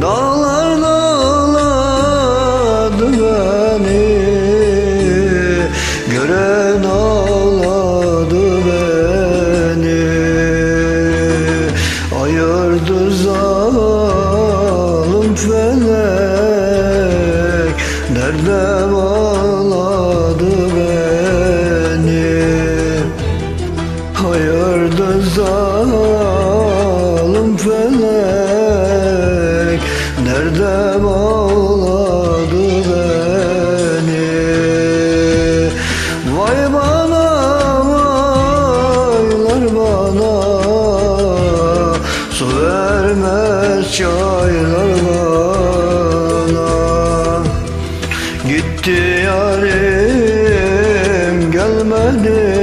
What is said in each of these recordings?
Dağlar Bağladı beni. Vay bana vaylar bana. Su vermez çaylar bana. Gitti yarim gelmedi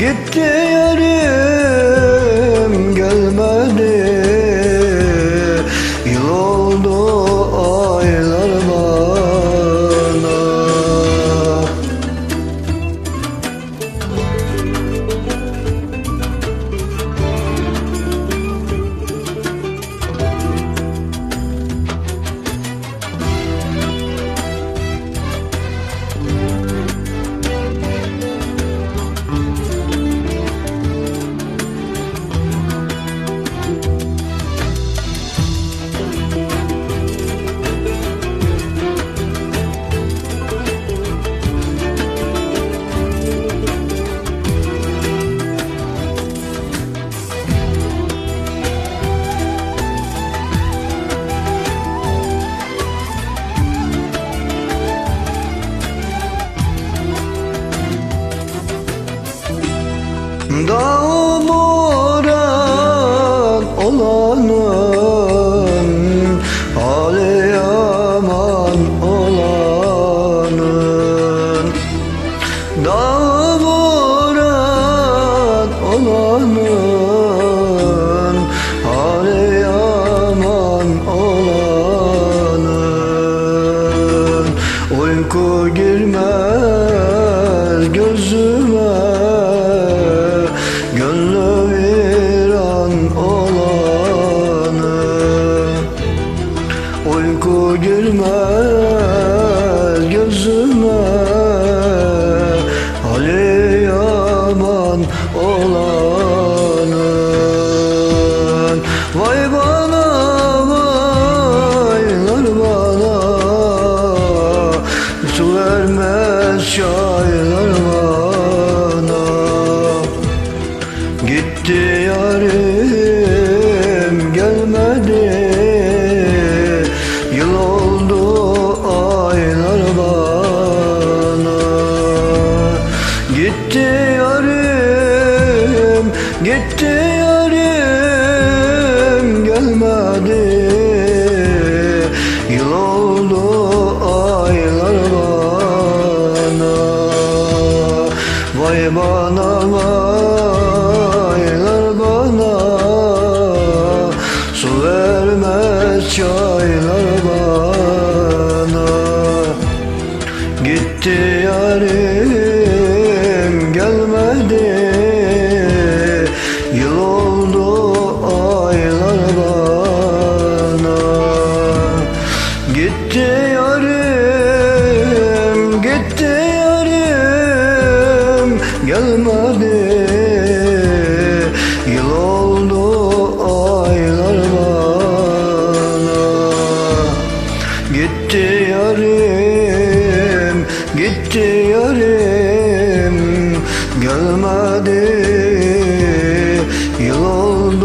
gitti yarim Dağ boran olanın yaman olanın. Uyku girmez olanın. Vay bana vaylar bana. Su vermez çaylar gitti yarim gelmedi. Yıl oldu aylar bana. Vay bana vaylar bana. Su vermez çaylar bana Gitti yarim gitti yarim. Gelmedi Yıl